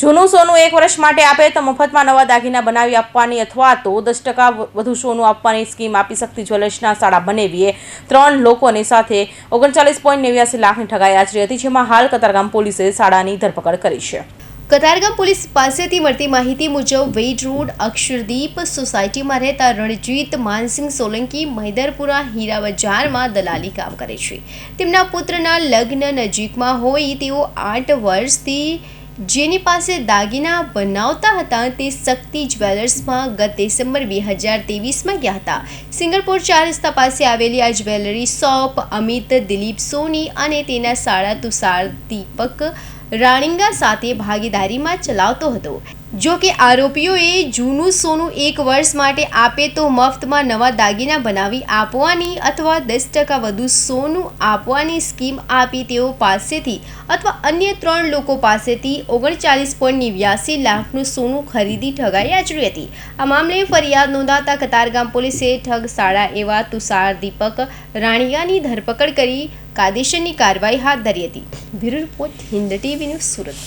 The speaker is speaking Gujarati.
જૂનું સોનું એક વર્ષ માટે આપે તો મફતમાં નવા દાગીના બનાવી આપવાની અથવા તો દસ ટકા વધુ સોનું આપવાની સ્કીમ આપી શકતી જ્વેલર્સના શાળા બનેવીએ. ત્રણ લોકોની સાથે ઓગણચાલીસ પોઈન્ટ નેવ્યાસી લાખની ઠગાઈ આચરી હતી, જેમાં હાલ કતારગામ પોલીસે શાળાની ધરપકડ કરી છે. કતારગામ પોલીસ પાસેથી મળતી માહિતી મુજબ, વેઇટ રોડ, અક્ષરદીપ સોસાયટીમાં રહેતા રણજીત માનસિંહ સોલંકી મૈદરપુરા હીરા બજારમાં દલાલી કામ કરે છે. તેમના પુત્રના લગ્ન નજીકમાં હોય તેઓ આઠ વર્ષથી જેની પાસે દાગીના બનાવતા હતા, તે શક્તિ જ્વેલર્સમાં ગત ડિસેમ્બર બે હજાર ત્રેવીસમાં ગયા હતા. સિંગલપુર ચાર રસ્તા પાસે આવેલી આ જ્વેલરી શોપ અમિત, દિલીપ, સોની અને તેના સાળા તુષાર, દીપક રાણીંગા સાથે ભાગીદારીમાં ચલાવતો હતો. જો કે આરોપીઓએ જૂનું સોનું એક વર્ષ માટે આપે તો મફતમાં નવા દાગીના બનાવી આપવાની અથવા દસ ટકા વધુ સોનું આપવાની સ્કીમ આપી તેઓ પાસેથી અથવા અન્ય ત્રણ લોકો પાસેથી ઓગણચાલીસ પોઈન્ટ નેવ્યાસી લાખનું સોનું ખરીદી ઠગાઈ આચરી હતી. આ મામલે ફરિયાદ નોંધાતા કતારગામ પોલીસે ઠગ સાળા એવા તુષાર દીપક રાણીયાની ધરપકડ કરી કાયદેસરની કાર્યવાહી હાથ ધરી હતી. Bureau report Hind TV news Surat.